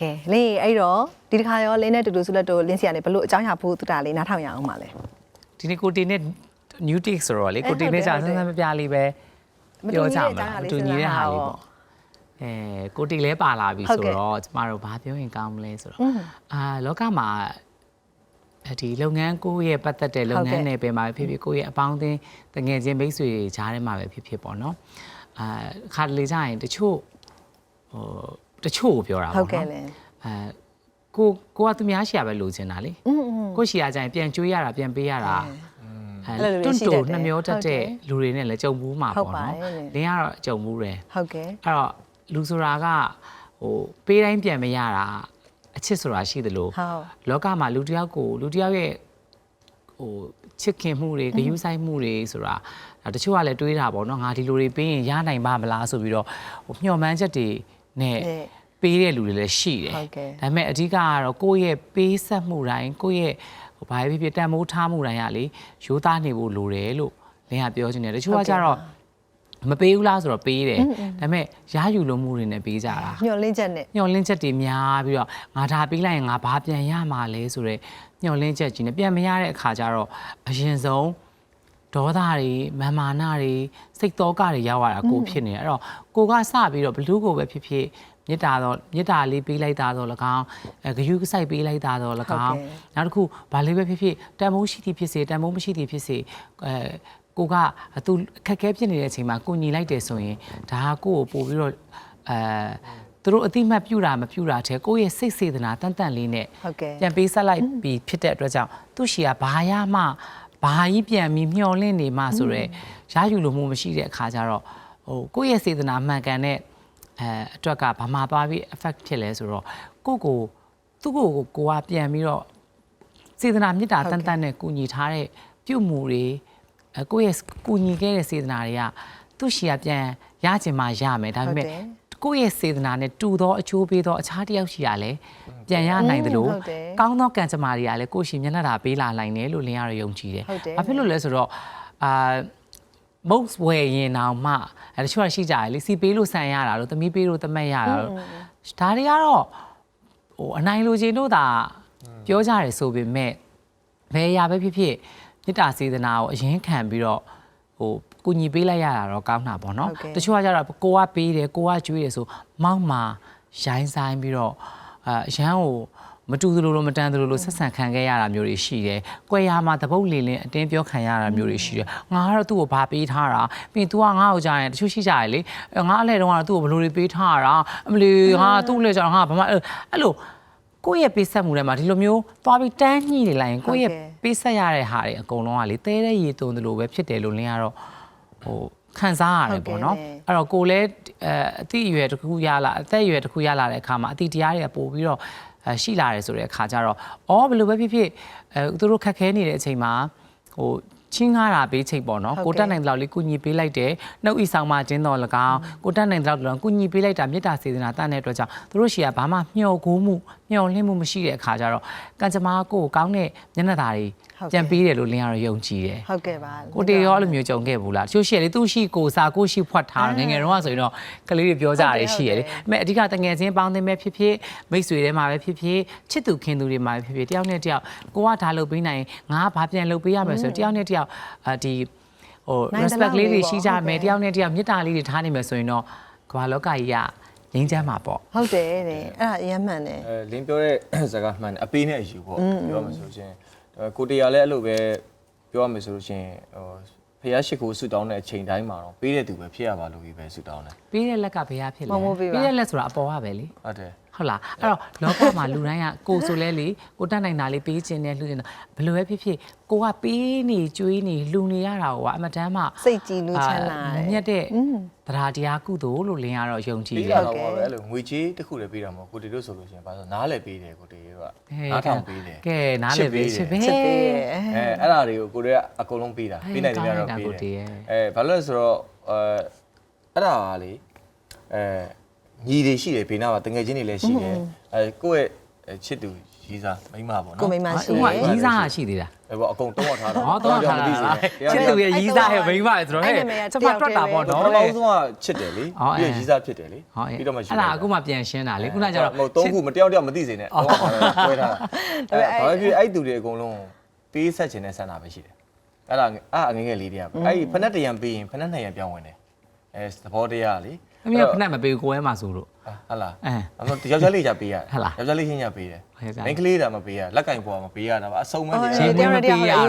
ကဲလင်းအဲ့တော့ဒီတစ်ခါရောလင်းနဲ့တူတူဆုလက်တို့လင်းစီကနေဘလို့အကြောင်းရဖို့တူတာလေးနားထောင်ရအောင်ပါလဲဒီနေ့ကိုတီနဲ့ new tick ဆိုတော့လေကိုတီနဲ့ကြာဆန်းဆန်းမပြလေးပဲပြောကြမှာမတူညီတဲ့ဟာလေးပေါ့အဲကိုတီလည်းပါလာပြီဆိုတော့ကျမတို့ဘာပြောရင်ကောင်းမလဲဆိုတော့အာလောကမှာဒီလုပ်ငန်းကိုယ့်ရဲ့ပတ်သက်တဲ့လုပ်ငန်းနယ်ပယ်မှာပဲဖြစ်ဖြစ်ကိုယ့်ရဲ့အပေါင်းအသင်းတငယ်ချင်းမိတ်ဆွေတွေကြားထဲမှာပဲဖြစ်ဖြစ်ပေါ့နော်အာခါတလေကြရင်တချို့ဟို တချို့ကိုပြောတာ ဟု ပေါ့ တ်ကဲ့ နော် လေ အဲကိုကိုကသူများရှာပဲလိုချင်တာလေ อืมอืม ကိုရှိရကြရင်ပြန်ကျွေးရတာပြန်ပေးရတာ အဲ့လိုလူတွေ တွန့် ရှိတတ် တူ တယ် နှမျောတတ်တဲ့ ဟုတ်တယ် လူတွေနဲ့လည်းကြုံဘူးမှာ ဟုတ် ပေါ့ ပါ နော် ရဲ့လေ လင်းကတော့ကြုံဘူးတယ် ဟုတ်ကဲ့ အဲ့တော့လူဆိုတာကဟိုပေးတိုင်းပြန်မရတာအချစ်ဆိုတာရှိသလို ဟုတ် လောကမှာလူတစ်ယောက်ကိုလူတစ်ယောက်ရဲ့ဟိုချစ်ခင်မှုတွေဂရုစိုက်မှုတွေဆိုတာဒါတချို့ကလည်းတွေးတာပေါ့နော်ငါဒီလိုတွေပေးရင်ရနိုင်ပါမလားဆိုပြီးတော့ဟိုမျှော်မှန်းချက်တွေ နဲ့နဲ့ပေးတဲ့လူတွေလည်းရှိတယ်ဟုတ်ကဲ့ဒါပေမဲ့အဓိကကတော့ကိုယ့်ရဲ့ပေးဆက်မှုတိုင်းကိုယ့်ရဲ့ဟိုဘာပဲဖြစ်ဖြစ်တန်မိုးထားမှုတိုင်းကလေရိုးသားနေဖို့လိုတယ်လို့လင်းကပြောချင်တယ်တချို့ကကြတော့မပေးဘူးလားဆိုတော့ပေးတယ်ဒါပေမဲ့ရယူလို့မှုတွေနဲ့ပေးကြတာညှော်လင်းချက်နဲ့ညှော်လင်းချက်တွေများပြီးတော့ငါဒါပေးလိုက်ရင်ငါဘာပြန်ရမှာလဲဆိုတော့ညှော်လင်းချက်ကြီးနဲ့ပြန်မရတဲ့အခါကျတော့အရင်ဆုံး ဒေါသတွေမာမာနတွေစိတ်တောကတွေရောက်ရတာကိုဖြစ်နေတယ်အဲ့တော့ကိုကစပြီးတော့ဘလူးကိုပဲဖြစ်ဖြစ်မေတ္တာတော့မေတ္တာလေးပေးလိုက်တာတော့၎င်းအဲဂယုကစိုက်ပေးလိုက်တာတော့၎င်းနောက်တစ်ခုဘာလေးပဲဖြစ်ဖြစ်တန်မိုးရှိသည်ဖြစ်စေတန်မိုးမရှိသည်ဖြစ်စေအဲကိုကသူအခက်အခဲဖြစ်နေတဲ့အချိန်မှာကိုညီလိုက်တယ်ဆိုရင်ဒါကကိုကိုပို့ပြီးတော့အဲသူတို့အတိမတ်ပြူတာမပြူတာတဲ့ကိုယ့်ရဲ့စိတ်စေတနာတန်တန်လေးနဲ့ဟုတ်ကဲ့ပြန်ပေးဆက်လိုက်ပြီးဖြစ်တဲ့အတွက်ကြောင့်သူ့ရှီကဘာရမှ ဘာကြီးပြန်ပြီးမျောလင့်နေမှဆိုတော့ရယူလို့မှုမရှိတဲ့အခါကျတော့ဟိုကိုယ့်ရဲ့စေတနာမှန်ကန်တဲ့အဲအတွက်ကဘာမှသွားပြီး effect ဖြစ်လဲဆိုတော့ကိုယ့်ကိုသူ့ကိုယ်ကိုကိုကပြန်ပြီးတော့စေတနာမေတ္တာတန်တန်နဲ့ကူညီထားတဲ့ပြုမှုတွေအဲကိုယ့်ရဲ့ကူညီခဲ့တဲ့စေတနာတွေကသူ့ရှီကပြန်ရချင်မှရမယ်ဒါပေမဲ့ဟုတ်တယ် ကိုယ့်ရဲ့စေတနာနဲ့တူသောအချိုးပေးသောအခြားတစ်ယောက်ရှိရလဲပြန်ရနိုင်တယ်လို့ဟုတ်တယ်ကောင်းသောကံကြမ္မာတွေကလည်းကိုယ့်ရှင်မျက်နှာသာပေးလာနိုင်တယ်လို့လင်းရတော့ယုံကြည်တယ်ဟုတ်တယ်။ဘာဖြစ်လို့လဲဆိုတော့အာမုတ်ဝယ်ရင်တောင်မှအဲတချို့ကရှိကြတယ်လေစီပေးလို့ဆန်ရတာလို့သမီးပေးလို့တမက်ရတာလို့ဒါတွေကတော့ဟိုအနိုင်လိုချင်တို့သာပြောကြတယ်ဆိုပေမဲ့ဘယ်အရာပဲဖြစ်ဖြစ်မေတ္တာစေတနာကိုအရင်ခံပြီးတော့ ဟိုကူညီပေးလိုက်ရတာတော့ကောင်းတာပေါ့နော်ဟုတ်ကဲ့တချို့ကကြတော့ကိုကပေးတယ်ကိုကကျွေးတယ်ဆိုမောက်မာရိုင်းဆိုင်ပြီးတော့အာအရန်ကိုမတူသလိုလိုမတန်သလိုလိုဆက်ဆံခံခဲ့ရတာမျိုးတွေရှိတယ်။ကွယ်ရမှာတပုတ်လင်းလင်းအတင်းပြောခံရတာမျိုးတွေရှိတယ်။ငါကတော့သူ့ကိုဘာပေးထားတာပြီးရင် तू ကငါ့ကိုကြားရင်တချို့ရှိကြတယ်လေ။အဲငါအလဲတုန်းကတော့သူ့ကိုဘယ်လိုတွေပေးထားတာအမလီငါသူ့လဲကြတော့ငါဘာမှအဲ့အဲ့လို ကိုယ့်ရဲ့ပေးဆက်မှုတွေမှာဒီလိုမျိုးသွားပြီးတန်းညှိနေလိုက်ရင်ကိုယ့်ရဲ့ပေးဆက်ရတဲ့ဟာတွေအကုန်လုံးကလေတဲတဲ့ရေတုံတယ်လို့ပဲဖြစ်တယ်လို့လင်းကတော့ဟိုခံစားရတယ်ပေါ့နော်အဲ့တော့ကိုလည်းအဲအတိအရွယ်တစ်ခုရလာအသက်အရွယ်တစ်ခုရလာတဲ့အခါမှာအတိတရားတွေကပို့ပြီးတော့အဲရှိလာတယ်ဆိုတဲ့အခါကျတော့အော်ဘယ်လိုပဲဖြစ်ဖြစ်အဲသူတို့ခက်ခဲနေတဲ့အချိန်မှာဟို ချင်းငားတာပေးချိန်ပေါ့နော်ဟုတ်ကဲ့ကိုတက်နိုင်တဲ့လောက်လေးကုညီပေးလိုက်တယ်နှုတ်ဤဆောင်မှကျင်းတော်၎င်းကိုတက်နိုင်တဲ့လောက်လောက်ကုညီပေးလိုက်တာမေတ္တာစေတနာတတ်တဲ့အတွက်ကြောင့်သူတို့ရှီကဘာမှမျှော်ကိုးမှုမျှော်လင့်မှုမရှိတဲ့အခါကျတော့ကံကြမ္မာကိုကိုကောင်းတဲ့မျက်နှာသာတွေဟုတ်ကဲ့ ပြန်ပေးတယ်လို့လင်းရတော့ယုံကြည်တယ်ဟုတ်ကဲ့ပါကိုတေရောအဲ့လိုမျိုးကြုံခဲ့ဘူးလားတချို့ရှိရလေသူရှိကိုစားကိုရှိဖွက်ထားငယ်ငယ်တုန်းကဆိုရင်တော့ကလေးတွေပြောကြရတယ်ရှိရလေအမေအဓိကတငယ်ချင်းပေါင်းသင်းပဲဖြစ်ဖြစ်မိတ်ဆွေတွေမှာပဲဖြစ်ဖြစ်ချစ်သူခင်သူတွေမှာပဲဖြစ်ဖြစ်တယောက်နဲ့တယောက်ကိုကဒါလုပ်ပေးနိုင်ငါကဘာပြန်လုပ်ပေးရမလဲဆိုတော့တယောက်နဲ့တယောက်အာဒီဟိုနိုင်သလောက် respect လေးတွေလေးပေါ့ရှိကြမယ်ဟုတ်ကဲ့တယောက်နဲ့တယောက်မေတ္တာလေးတွေထားနိုင်မယ်ဆိုရင်တော့ကမ္ဘာလောကကြီးကငြိမ်းချမ်းမှာပေါ့ဟုတ်တယ်တဲ့အဲ့ဒါအရင်မှန်တယ်အဲလင်းပြောတဲ့စကားမှန်တယ်အပေးနဲ့အယူပေါ့ပြောရမယ်ဆိုလို့ချင်းအဲ ကိုတရားလည်းအဲ့လိုပဲပြောရမယ်ဆိုလို့ချင်းဟိုဖះရှိခိုးဆူတောင်းတဲ့အချိန်တိုင်းမှာတော့ပေးတဲ့သူပဲဖြစ်ရပါလို့ပဲဆူတောင်းတယ်ပေးတဲ့လက်ကဘယ်ရဖြစ်လဲမဟုတ်ဘူးပေးပါပေးတဲ့လက်ဆိုတာအပေါ်ကပဲလေဟုတ်တယ် ဟုတ်လားအဲ့တော့လောကမှာလူတိုင်းကကိုယ်ဆိုလဲလေကိုတတ်နိုင်တာလေးပေးခြင်းနဲ့လှူခြင်းတာဘယ်လိုပဲဖြစ်ဖြစ်ကိုကပေးနေကျွေးနေလှူနေရတာကအမတမ်းမှစိတ်ကြည်လူချမ်းသာအာတယ်မြတ်တဲ့တရားတရားကုသိုလ်လို့လင်းရတော့ယုံကြည်ပေးတယ်တာတော့ပဲအဲ့လိုငွေကြေးတစ်ခုလည်းပေးတာမဟုတ်ကိုတီတို့ဆိုလို့ချင်းဘာလို့နားလည်းပေးတယ်ကိုတီတို့ကနားထောင်ပေးတယ်ကဲနားလေပေးချစ်ပေးချစ်ပေးတယ်အဲအဲ့ဒါတွေကိုကိုတွေကအကုန်လုံးပေးတာပေးနိုင်တယ်များတော့ပေးတယ်အဲဘာလို့လဲဆိုတော့အဲအဲ့ဒါကလေအဲ ညီတွေရှိတယ်ဘေးနားမှာတငယ်ချင်းတွေလည်းရှိတယ်အဲကိုယ့်ရဲ့ချစ်သူရီးစားမိန်းမပေါ့နော်ကိုမိန်းမရှိဟိုကရီးစားကရှိသေးတာပဲပေါ့အကုန်တုံးအောင်ထားတာဟောတော့ထားတာမသိစေလားနဲ့ချစ်သူရဲ့ရီးစားရဲ့မိန်းမရဲ့ဆိုတော့ဟဲ့စပါတွတ်တာပေါ့တော့နော်နောက်ဆုံးကချစ်တယ်လေဟောအဲပြီးရင်ရီးစားဖြစ်တယ်လေဟောပြီးတော့မှအဲ့ဒါအခုမှပြန်ရှင်းတာလေခုနကကျတော့မဟုတ်သုံးခုမတယောက်တယောက်မသိစေနဲ့တော့ပွဲထားတာအဲ့ဘာဖြစ်အဲ့တူတွေအကုန်လုံးပေးဆက်ခြင်းနဲ့ဆန္ဒပဲရှိတယ်အဲ့ဒါအာငငယ်ငယ်လေးတွေကအဲ့ဒီဖက်နဲ့တရံပေးရင်ဖက်နဲ့နှစ်ရံပြောင်းဝင်တယ်အဲသဘောတရားလေ အမေကဖက်နဲ့မပေးကိုယ်ဲမှာဆိုလို့ဟုတ်လားအဲအမယောက်ျားလေးကြပေးရတယ်ဟုတ်လားယောက်ျားလေးချင်းကြပေးတယ်ဟုတ်ကဲ့ မိန်းကလေးတာမပေးရလက်ကင်ပေါ်မပေးရတာပါအစုံမဲနေရှင်းတယ်မပေးရတော့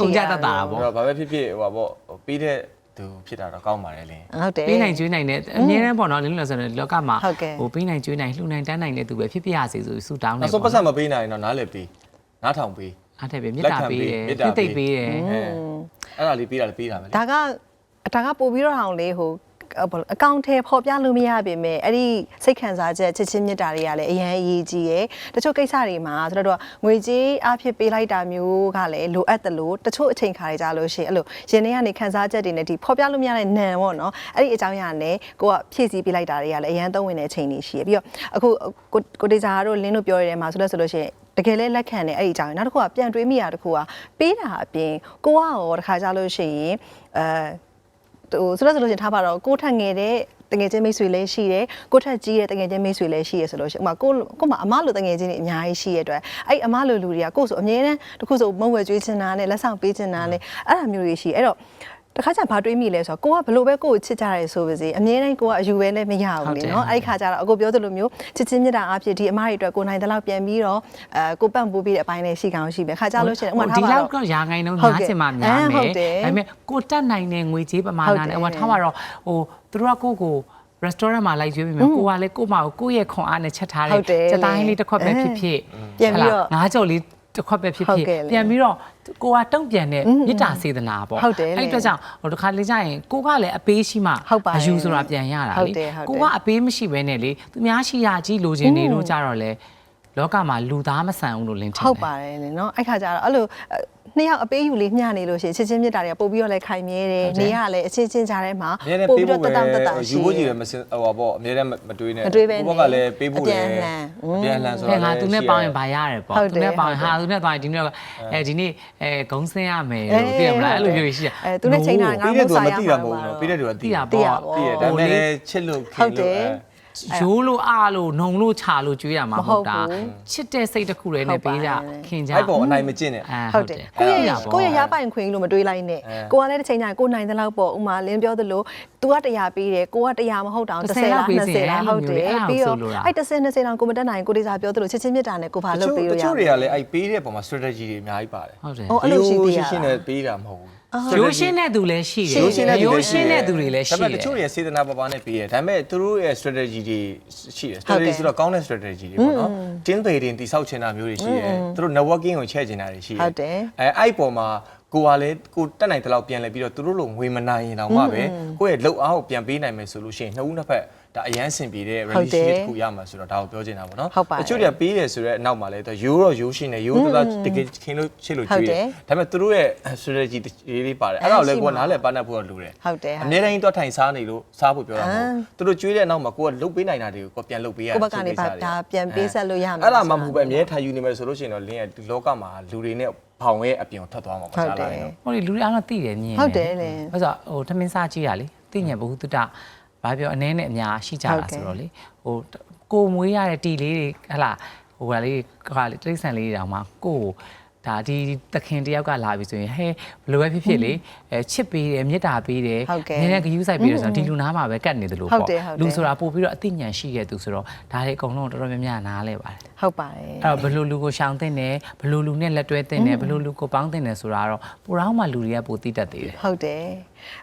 ကုန်ကြတတ်တာဟိုပေါ့ တော့ဘာပဲဖြစ်ဖြစ်ဟိုပါပေါ့ပေးတဲ့သူဖြစ်တာတော့ကောင်းပါတယ်လင်း ဟုတ်တယ် ပေးနိုင်ကျွေးနိုင်တဲ့အမြဲတမ်းပေါ့နော်လင်းလို့ဆိုတော့လောကမှာဟုတ်ကဲ့ ဟိုပေးနိုင်ကျွေးနိုင်လှူနိုင်တန်းနိုင်တဲ့သူပဲဖြစ်ဖြစ်ရစေဆိုဆူတောင်းနေနောက်ဆုံးပတ်စံမပေးနိုင်ရင်တော့နားလည်ပေးနားထောင်ပေးအားထက်ပဲမေတ္တာပေးတယ်လက်ခံပေးသိသိပေးတယ် အဲအဲ့ဒါလေးပေးတာလည်းပေးတာပဲလေ ဒါကဒါကပို့ပြီးတော့အောင်လေဟို အကောင့်ထဲပေါ်ပြလို့မရပါပဲအဲ့ဒီစိတ်ခံစားချက်ချစ်ချင်းမြတ်တာတွေကလည်းအရန်အရေးကြီးရယ်တချို့ကိစ္စတွေမှာဆိုတော့ငွေကြေးအဖြစ်ပေးလိုက်တာမျိုးကလည်းလိုအပ်တယ်လို့တချို့အချိန်ခါတွေကြလို့ရှိရင်အဲ့လိုရင်ထဲကနေခံစားချက်တွေနဲ့ဒီပေါ်ပြလို့မရတဲ့နံပေါ့နော်အဲ့ဒီအကြောင်းအရာနဲ့ကိုကဖြည့်ဆည်းပေးလိုက်တာတွေကလည်းအရန်သုံးဝင်တဲ့အချိန်တွေရှိရယ်ပြီးတော့အခုကိုကိုတေဇာတို့လင်းတို့ပြောရတဲ့မှာဆိုလို့ဆိုလို့ရှိရင်တကယ်လဲလက်ခံတယ်အဲ့ဒီအကြောင်းနောက်တစ်ခုကပြန်တွေးမိတာတစ်ခုကပေးတာအပြင်ကိုကရောတစ်ခါကြလို့ရှိရင်အဲ ဟိုဆိုတော့ဆိုလို့ရှရင်ထားပါတော့ကိုထက်ငယ်တဲ့တငယ်ချင်းမိတ်ဆွေလည်းရှိတယ်ကိုထက်ကြီးတဲ့တငယ်ချင်းမိတ်ဆွေလည်းရှိရဆိုလို့ရှိရင်ဥပမာကိုကိုမအမလိုတငယ်ချင်းတွေအများကြီးရှိရတဲ့အတွက်အဲ့အမလိုလူတွေကကိုဆိုအမြဲတမ်းတခုဆိုမုံဝဲကျွေးချင်တာနဲ့လက်ဆောင်ပေးချင်တာနဲ့အဲ့ဒါမျိုးတွေရှိအဲ့တော့ တခါကျဘာတွေးမိလဲဆိုတော့ကိုကဘလို့ပဲကိုကိုချစ်ကြရဲဆိုပါစေအမြဲတမ်းကိုကအယူပဲလည်းမရဘူးလေနော်အဲ့ဒီခါကျတော့အကိုပြောသလိုမျိုးချစ်ချင်းမြတ်တာအဖြစ်ဒီအမတွေအတွက်ကိုနိုင်တဲ့လောက်ပြန်ပြီးတော့အဲကိုပန့်ပိုးပြီးတဲ့အပိုင်းလည်းရှိကောင်းရှိပဲခါကျလို့ရှိရင်ဥပမာထားဒီပါလောက်တော့တော့ရာငိုင်းတော့ဟုတ်ညားကဲ့စင်မှများအဲဟုမယ်တ်တယ်ဒါပေမဲ့ကိုတက်နိုင်တဲ့ငွေကြေးပမာဟုတ်ဏတယ်နဲ့ဟိုထားပါတော့ဟိုသူတို့ကကိုကို restaurant မှာလိုက်ကျွေးပြီးမယ်ကိုကလည်းကိုမကိုကိုယ့်ရဲ့ခွန်အားနဲ့ချက်ထားဟုတ်တယ်တဲ့စက်တိုင်းလေးတစ်ခွက်ပဲအဲဖြစ်ဖြစ်ပြန်ပြီးတော့ဟဲ့လားငါးကြော်လေး တစ်ခွက်ပဲဖြစ်ဟုတ်ဖြစ်ကဲ့လေပြန်ပြီးတော့ကိုကတုံ့ပြန်တဲ့မေတ္တာစေတနာပေါ့ဟုတ်တယ်လေအဲ့ဒီအတွက်ကြောင့်ဟိုတစ်ခါလေကြာရင်ကိုကလည်းအပေးရှိမှဟုတ်ပါတယ်အယူဆိုတာပြန်ရတာဟုတ်လေတယ်ဟုတ်တယ်ကိုကအပေးမရှိဘဲနဲ့လေသူများရှိရကြီးလိုချင်နေတော့ကြတော့လေ လောကမှာလူသားမဆန်ဘူးလို့လင်းထင်တယ်ဟုတ်ပါတယ်လေနော်အဲ့ခါကျတော့အဲ့လိုအဲ့နှစ်ယောက်အပေးယူလေးမျှနေလို့ရှိရင်ချစ်ချင်းမြတ်တာတွေကပို့ပြီးတော့လည်းခိုင်မြဲတယ်နေရလည်းအချင်းချင်းကြားထဲမှာအများနဲ့ပို့ပေးပြီးဖို့တော့ပဲတတတတယူရှိဖို့ကြည့်တယ်မစင်ဟိုပါပေါ့အများနဲ့မတွေးနဲ့မတွေးပဲနဲ့ဘက်ကလည်းပေးဖို့လည်းအပြန်အလှန်အပြန်အလှန်ဆိုဟဲ့တော့ငါလည်းသူနဲ့ရှိပေါင်းရရင်ဗာရတယ်ပေါ့ဟုတ်တယ်သူနဲ့ပေါင်းရင်ဟုတ်တယ်ဟာသူနဲ့ပေါင်းရင်ဒီနေ့တော့အဲဒီနေ့အဲဂုံးစင်းရမယ်အဲလို့သိရမလားအဲ့လိုမျိုးရှိတယ်အဲသူနဲ့ချိန်ထားငါပေးတဲ့သူကမသိတာမဟုတ်ဘူးနော်ပေးတဲ့သူကသိသိတာသိပေါ့တာပေါ့သိရဒါပေမဲ့လည်းချစ်လို့ခင်လို့အဲ ရိုးလို့အားလို့နှုံလို့ချလို့ကြွေးရမှာမဟုတ်တာမဟုတ်ဘူးချစ်တဲ့စိတ်တစ်ခုတည်းနဲ့ပေးကြဟုတ်ပါတယ်ခင်ကြအဲ့ပေါ်အနိုင်မကျင့်နဲ့အာဟုတ်တယ်ကိုယ့်ရဲ့အဲ့ဒါပေါ့ကိုယ့်ရဲ့ရပိုင်ခွင့်လို့မတွေးလိုက်နဲ့အဲကိုကလည်းတစ်ချိန်ကျရင်ကိုနိုင်တဲ့လောက်ပေါ့ဥမာလင်းပြောသလို तू ကတရားပေးတယ်ကိုကတရားမဟုတ်တောင်တစ်30ဆယ်လားလောက်ပေးစီ20လားအဲ့လိုဟုတ်တယ်မျိုးလေအဲ့ဒါကိုပြီးတော့ဆိုလိုတာအဲ့30 20တောင်ကိုမတက်နိုင်ကိုတေစာပြောသလိုချစ်ချင်းမြတ်တာနဲ့ကိုဘာတလုပ်ချို့ပေးတလို့ရချို့မတွေလဲကလည်းအဲ့ပေးတဲ့ပုံမှာ strategy တွေအများကြီးပါတယ်ဟုတ်တယ်အော်အဲ့လိုရှိသေးရရှင်းနဲ့ပေးတာမဟုတ်ဘူး ရိုးရှင်းတဲ့သူလည်းရှိတယ်ရိုးရှင်းတဲ့သူရိုးလည်းရှင်းတဲ့သူတွေလည်းရှိဒါပေတယ်မဲ့တချို့တွေစေတနာပပနဲ့ပေးရတယ်ဒါပေမဲ့သူတို့ရဲ့ strategy တွေရှိတယ်ဟုတ်ကဲ့ strategy ဆိုတော့ကောင်းတဲ့ strategy တွေပေါ့နော် team building တိဆောက်ချင်တာမျိုးတွေရှိတယ်သူတို့ networking ကိုချဲ့ချင်တာတွေရှိတယ်ဟုတ်တယ်အဲအဲ့ပေါ်မှာကိုကလည်းကိုတက်နိုင်တဲ့လောက်ပြန်လဲပြီးတော့သူတို့လိုငွေမနိုင်ရင်တော့မှပဲကိုယ့်ရဲ့လှုပ်အားကိုပြန်ပေးနိုင်မယ်ဆိုလို့ရှိရင်နှစ်ဦးနှစ်ဖက် ဒါအရန်ဆင်ပြေတဲ့ဟုတ်တယ် relationship တစ်ခုရမှာဆိုတော့ဒါကိုပြောချင်တာပေါ့နော်ဟုတ်ပါတယ်တချို့တွေကပေးတယ်ဆိုတော့အနောက်မှာလဲသူရိုးတော့ရိုးရှင်းတယ်ရိုးတော့တကယ်ခင်လို့ချစ်လို့ကြွေးတယ်ဒါပေမဲ့သူတို့ရဲ့ strategy တွေလေးပါတယ်အဲ့ဒါကိုလည်းကိုကနားလည်ပါနဲ့ဖို့တော့လိုတယ်ဟုတ်တယ်အများတိုင်းတော့ထိုင်စားနေလို့စားဖို့ပြောတာမဟုတ်အာဘူးသူတို့ကျွေးတဲ့နောက်မှာကိုကလုတ်ပေးနိုင်တာတွေကိုကိုပြန်လုတ်ပေးရတယ်ကိုယ့်ဘက်ကနေပါဒါပြန်ပေးဆက်လို့ရမယ်အဲ့ဒါမှမဟုတ်ပဲအများထိုင်ယူနေမယ်ဆိုလို့ရှိရင်တော့လင်းရဲ့ဒီလောကမှာလူတွေနဲ့ဘောင်ရဲ့အပြင်ကိုထွက်သွားမှာမဟုတ်စားတလာယ်ရင်တော့ဟိုလေလူတွေအားလုံးသိတယ်မြင်ဟုတ်တယ်လေအဲ့ဆိုဟိုထမင်းစားကြည့်ရလေသိညံဘဟုတုတ ဘာပြောအနည်းနဲ့အများရှိကြဟုတ်တာကဲ့ဆိုတော့လေဟိုကိုမွေးရတဲ့တီလေးတွေဟလာဟိုကလေးကလေးတိရစ္ဆာန်လေးတွေတောင်မှကိုကို ဒါဒီသခင်တယောက်ကလာပြီဆိုရင်ဟဲဘယ်လိုပဲဖြစ်ဖြစ်လေအဲချစ်ပေးတယ်မေတ္တာပေးတယ်ဟုတ်ကဲ့နည်းနည်းဂယူးဆိုင်ပေးတယ်ဆိုတော့ဒီလူနာမှာပဲကတ်နေတယ်လို့ဟုတ်ပေါ့တယ်ဟုတ်တယ်လူဆိုတာပို့ပြီးတော့အသိဉာဏ်ရှိတဲ့သူဆိုတော့ဒါတွေအကုန်လုံးတော်တော်များများနားလဲပါတယ်ဟုတ်ပါတယ်အဲ့တော့ဘယ်လိုလူကိုရှောင်တင်တယ်ဘယ်လိုလူနဲ့လက်တွဲတင်တယ်ဘယ်လိုလူကိုပေါင်းတင်တယ်ဆိုတာတော့ပူရောင်းမှလူတွေကပိုသိတတ်သေးတယ်ဟုတ်တယ်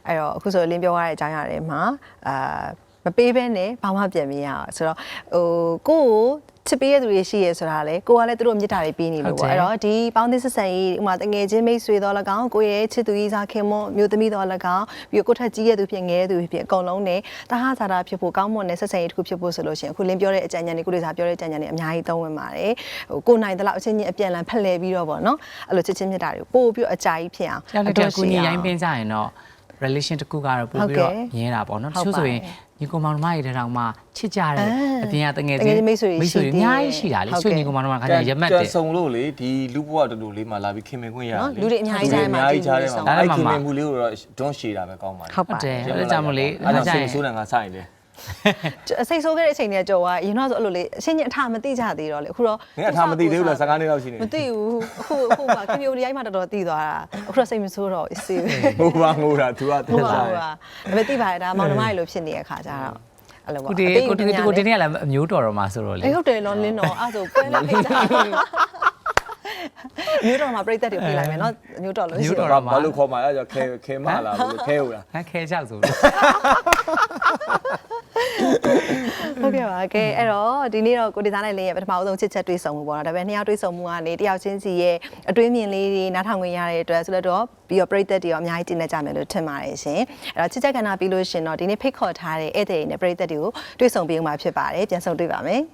အဲ့တော့အခုဆိုလင်းပြောရတဲ့အကြောင်းအရာတွေမှာအာမပေးဘဲနဲ့ဘာမှပြန်မရအောင်ဆိုတော့ဟိုကိုယ့်ကို ချစ်ပေးရတဲ့သူတွေရှိရဲဆိုတာလေကိုကလည်းသူတို့မြစ်တာတွေပြီးနေလို့ဟုတ်ပေါ့တယ်အဲ့တော့ဒီပေါင်းသင်းဆက်ဆံရေးဥပမာတငယ်ချင်းမိတ်ဆွေတော်၎င်းကိုယ့်ရဲ့ချစ်သူကြီးစားခင်မမျိုးသမီးတော်၎င်းပြီးတော့ကိုယ့်ထက်ကြီးရသူဖြစ်ငယ်ရသူဖြစ်အကုန်လုံးနဲ့တဟဇာတာဖြစ်ဖို့ကောင်းမွန်တဲ့ဆက်ဆံရေးတစ်ခုဖြစ်ဖို့ဆိုလို့ရှိရင်အခုလင်းပြောတဲ့အကြံဉာဏ်တွေကိုလေးစားပြောတဲ့အကြံဉာဏ်တွေအများကြီးသုံးဝင်ပါတယ်ဟိုကိုယ်နိုင်တဲ့လောက်အချင်းချင်းအပြန်အလှန်ဖက်လှယ်ပြီးတော့ပေါ့နော်အဲ့လိုချစ်ချင်းမြတ်တာတွေကိုပို့ပြီးတော့အကြာကြီးဖြစ်အောင်ကြောက်လက်တဲ့ကိုညီရိုင်းပင်းကြရင်တော့ relation တစ်ခုကတော့ပို့ပြီးတော့မြင်တာပေါ့နော်တချို့ဆိုရင်ညီကောင်မောင်နှမတွေတောင်မှချစ်ကြတယ်အပြင်ကတငယ်ချင်းမိတ်ဆွေတွေအများကြီးရှိတာလေဆွေညီကောင်မောင်နှမခါကျရမတ်တယ်စုံလို့လေဒီလူဘဝတူတူလေးမှာလာပြီးခင်မင်ခွင့်ရနော်လူတွေအများကြီးကြားမှာအများကြီးကြားထဲမှာအဲ့အဲ့ခင်မှာမင်မှုလေးကိုတော့ဒွန်းရှည်တာပဲကောင်းပါလေဟုတ်ဟုတ်ပါတတယ်ယ်အဲ့ဒါကြောင့်မို့လေအဲ့ဒါကြဆိုရင်ဆိုးတယ်ငါဆိုင်တယ် စိတ်ဆိုးခဲ့တဲ့အချိန်တွေကကြော်သွားရင်တော့ဆိုအဲ့လိုလေအချင်းချင်းအထမသိကြသေးတော့လေအခုတော့ငါအထားမသိသေးဘူးလား15နှစ်လောက်ရှိနေမသိဘူးအခုအခုမှခင်ဗျိုဒီတိုင်းမှာတော်တော်သိသွားတာအခုတော့စိတ်မဆိုးတော့စေးပဲဟိုပါငိုတာ तू ကဟုတက်တ်ပါစားဘူးပါဒါပေမဲ့သိပါတယ်ဒါမောင်နှမတွေလိုဖြစ်နေတဲ့ခါကျတော့အဲ့လိုပေါ့ကိုတီကိုတီကိုတီနေကလည်းအမျိုးတော်တော်မှာဆိုတော့လေအေးဟုတ်တယ်နော်လင်းတော့အဲ့ဆိုပွဲလိုက်ကြမျိုးတော်မှာပြိသက်တွေပြေးလိုက်မယ်နော်မျိုးတော်လို့ရှိရင်ဘာလို့ခေါ်မှာလဲကြောခဲခဲမလာဘူးခဲဟုတ်လားဟန်ခဲကြောက်ဆိုလို့ဟုတ်ကဲ့ ပါကဲအဲ့တော့ဒီနေ့တော့ကိုဒီဇိုင်းနဲ့လင်းရဲ့ပထမဆုံးချစ်ချက်တွေးဆုံမှုပေါ့နော်ဒါပေမဲ့နှစ်ယောက်တွေးဆုံမှုကနေတယောက်ချင်းစီရဲ့အတွင်းမြင်လေးတွေနားထောင်ခွင့်ရတဲ့အတွက်ဆိုတော့ပြီးတော့ပြိသက်တွေရောအများကြီးတင်နေကြမယ်လို့ထင်ပါတယ်ရှင်အဲ့တော့ချစ်ချက်ကဏ္ဍပြီးလို့ရှင်တော့ဒီနေ့ဖိတ်ခေါ်ထားတဲ့ဧည့်သည်တွေနဲ့ပြိသက်တွေကိုတွေးဆုံပေးဦးမှာဖြစ်ပါတယ်ပြန်ဆုံတွေ့ပါမယ်